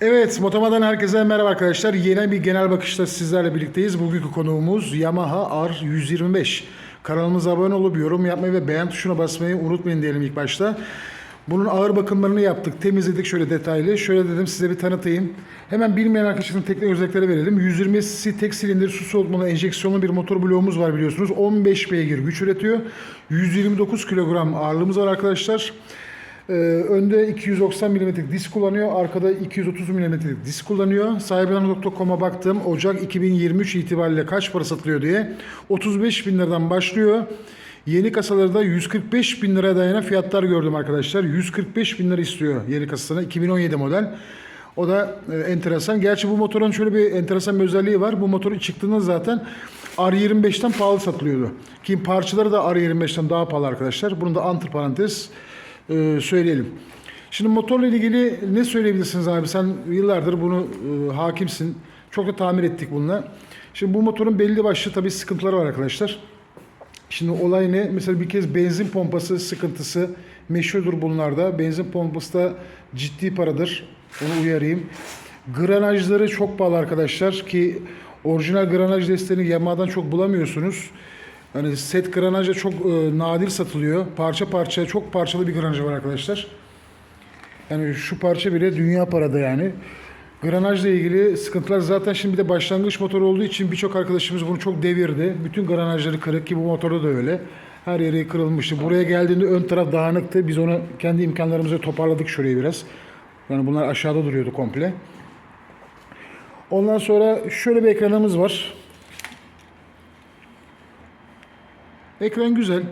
Evet, Motoma'dan herkese merhaba arkadaşlar. Yeni bir genel bakışta sizlerle birlikteyiz. Bugünkü konuğumuz Yamaha R125. Kanalımıza abone olup yorum yapmayı ve beğen tuşuna basmayı unutmayın diyelim ilk başta. Bunun ağır bakımlarını yaptık, temizledik şöyle detaylı. Şöyle dedim size bir tanıtayım. Hemen bilmeyen arkadaşların teknik özellikleri verelim. 120 cc tek silindir su soğutmalı enjeksiyonlu bir motor bloğumuz var biliyorsunuz. 15 beygir güç üretiyor. 129 kilogram ağırlığımız var arkadaşlar. Ee, önde 290 mm'lik disk kullanıyor. Arkada 230 mm'lik disk kullanıyor. Sahibinden.com'a baktım. Ocak 2023 itibariyle kaç para satılıyor diye. 35 bin liradan başlıyor. Yeni kasalarda 145 bin liraya dayanan fiyatlar gördüm arkadaşlar. 145 bin lira istiyor yeni kasasına. 2017 model. O da e, enteresan. Gerçi bu motorun şöyle bir enteresan bir özelliği var. Bu motorun çıktığında zaten R25'ten pahalı satılıyordu. Ki parçaları da R25'ten daha pahalı arkadaşlar. Bunu da antır parantez e, söyleyelim. Şimdi motorla ilgili ne söyleyebilirsiniz abi? Sen yıllardır bunu e, hakimsin. Çok da tamir ettik bununla. Şimdi bu motorun belli başlı tabii sıkıntıları var arkadaşlar. Şimdi olay ne? Mesela bir kez benzin pompası sıkıntısı meşhurdur bunlarda. Benzin pompası da ciddi paradır. Onu uyarayım. Granajları çok pahalı arkadaşlar ki orijinal granaj desteğini Yamaha'dan çok bulamıyorsunuz. Hani set granajda çok e, nadir satılıyor. Parça parça çok parçalı bir granajı var arkadaşlar. Yani şu parça bile dünya parada yani. Granajla ilgili sıkıntılar zaten şimdi bir de başlangıç motor olduğu için birçok arkadaşımız bunu çok devirdi. Bütün granajları kırık ki bu motorda da öyle. Her yeri kırılmıştı. Buraya geldiğinde ön taraf dağınıktı. Biz onu kendi imkanlarımızla toparladık şurayı biraz. Yani bunlar aşağıda duruyordu komple. Ondan sonra şöyle bir ekranımız var. Ekran güzel.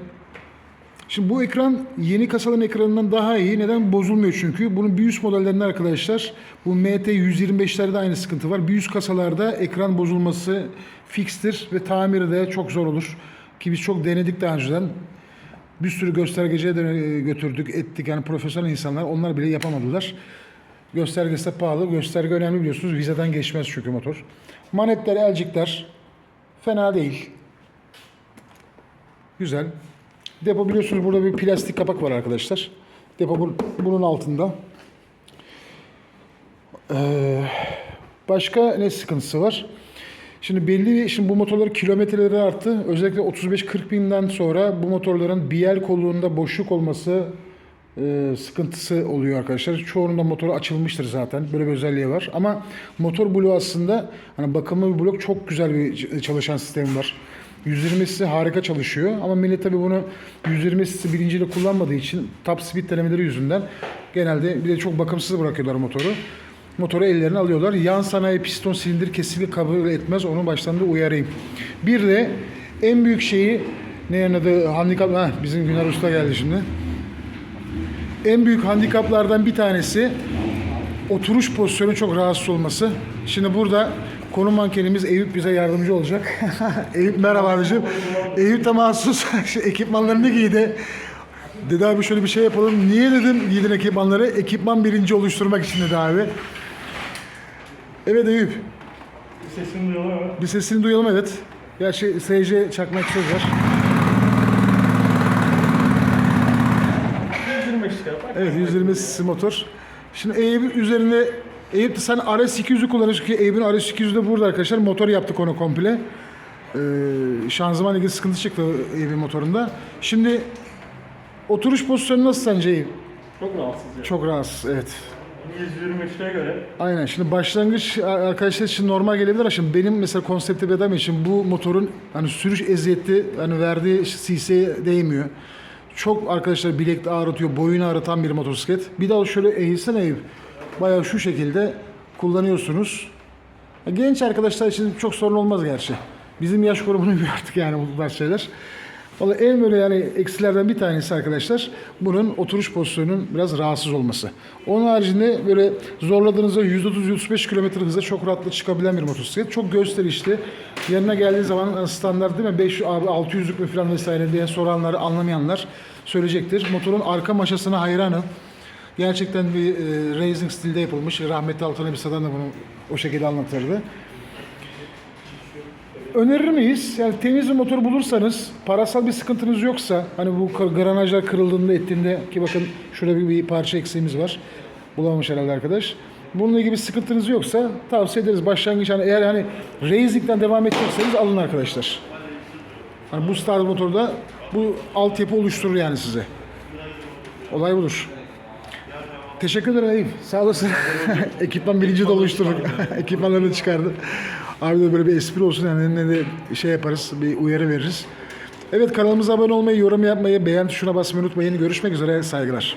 Şimdi bu ekran yeni kasaların ekranından daha iyi. Neden? Bozulmuyor çünkü. Bunun bir üst modellerinde arkadaşlar bu MT 125'lerde aynı sıkıntı var. Bir üst kasalarda ekran bozulması fikstir ve tamiri de çok zor olur. Ki biz çok denedik daha önceden. Bir sürü göstergeciye de e, götürdük, ettik. Yani profesyonel insanlar onlar bile yapamadılar. Göstergesi de pahalı. Gösterge önemli biliyorsunuz. Vizeden geçmez çünkü motor. Manetler, elcikler fena değil. Güzel. Depo biliyorsunuz burada bir plastik kapak var arkadaşlar. Depo bu- bunun altında. Ee, başka ne sıkıntısı var? Şimdi belli şimdi bu motorların kilometreleri arttı. Özellikle 35-40 binden sonra bu motorların BL kolluğunda boşluk olması e, sıkıntısı oluyor arkadaşlar. Çoğunun da motoru açılmıştır zaten. Böyle bir özelliği var. Ama motor bloğu aslında hani bakımlı bir blok çok güzel bir çalışan sistemi var. 120'si harika çalışıyor ama millet tabi bunu 120'si birinciyle kullanmadığı için top speed denemeleri yüzünden genelde bir de çok bakımsız bırakıyorlar motoru. Motoru ellerine alıyorlar. Yan sanayi piston silindir kesinlikle kabul etmez. Onu baştan da uyarayım. Bir de en büyük şeyi ne yanında handikap ha bizim Güner Usta geldi şimdi. En büyük handikaplardan bir tanesi oturuş pozisyonu çok rahatsız olması. Şimdi burada konu mankenimiz Eyüp bize yardımcı olacak. Eyüp merhaba abicim. Eyüp de mahsus ekipmanlarını giydi. Dedi abi şöyle bir şey yapalım. Niye dedim giydin ekipmanları? Ekipman birinci oluşturmak için dedi abi. Evet Eyüp. Sesini duyuyorlar ama. Bir sesini duyalım evet. Gerçi SC çakmak söz var. 125 çıkar. Bak. Evet 120 cc motor. Şimdi Eyüp'ün üzerinde Eyüp sen RS200'ü kullanıyorsun ki Eyüp'ün RS200'ü de burada arkadaşlar. Motor yaptık onu komple. Ee, şanzıman ilgili sıkıntı çıktı Eyüp'ün motorunda. Şimdi oturuş pozisyonu nasıl sence Eyüp? Çok rahatsız ya. Çok rahatsız evet. 125'e göre Aynen. Şimdi başlangıç arkadaşlar için normal gelebilir ama şimdi benim mesela konsepte adam için bu motorun hani sürüş eziyeti hani verdiği cc'ye değmiyor. Çok arkadaşlar bilekte ağrıtıyor, boyunu ağrıtan bir motosiklet. Bir daha şöyle eğilsene Eyüp. Bayağı şu şekilde kullanıyorsunuz. Genç arkadaşlar için çok sorun olmaz gerçi. Bizim yaş grubunu bir artık yani bu tarz şeyler. Vallahi en böyle yani eksilerden bir tanesi arkadaşlar bunun oturuş pozisyonunun biraz rahatsız olması. Onun haricinde böyle zorladığınızda %30-35 km hıza çok rahatlıkla çıkabilen bir motosiklet. Çok gösterişli. Yanına geldiği zaman standart değil mi? 5 abi 600'lük mü falan vesaire diye soranlar, anlamayanlar söyleyecektir. Motorun arka maşasına hayranım. Gerçekten bir e, racing stilde yapılmış. Rahmetli Altan Ebisadan da bunu o şekilde anlatırdı. Önerir miyiz? Yani temiz bir motor bulursanız, parasal bir sıkıntınız yoksa, hani bu granajlar kırıldığında ettiğinde ki bakın şurada bir, bir parça eksiğimiz var. Bulamamış herhalde arkadaş. Bununla ilgili bir sıkıntınız yoksa tavsiye ederiz. Başlangıç hani eğer hani Racing'den devam edecekseniz alın arkadaşlar. Hani bu start motorda bu altyapı oluşturur yani size. Olay budur. Teşekkür ederim Eyüp. Sağ olasın. Ekipman bilinci de oluşturduk. Ekipmanlarını çıkardı. Abi de böyle bir espri olsun yani ne de şey yaparız, bir uyarı veririz. Evet kanalımıza abone olmayı, yorum yapmayı, beğen tuşuna basmayı unutmayın. Görüşmek üzere, saygılar.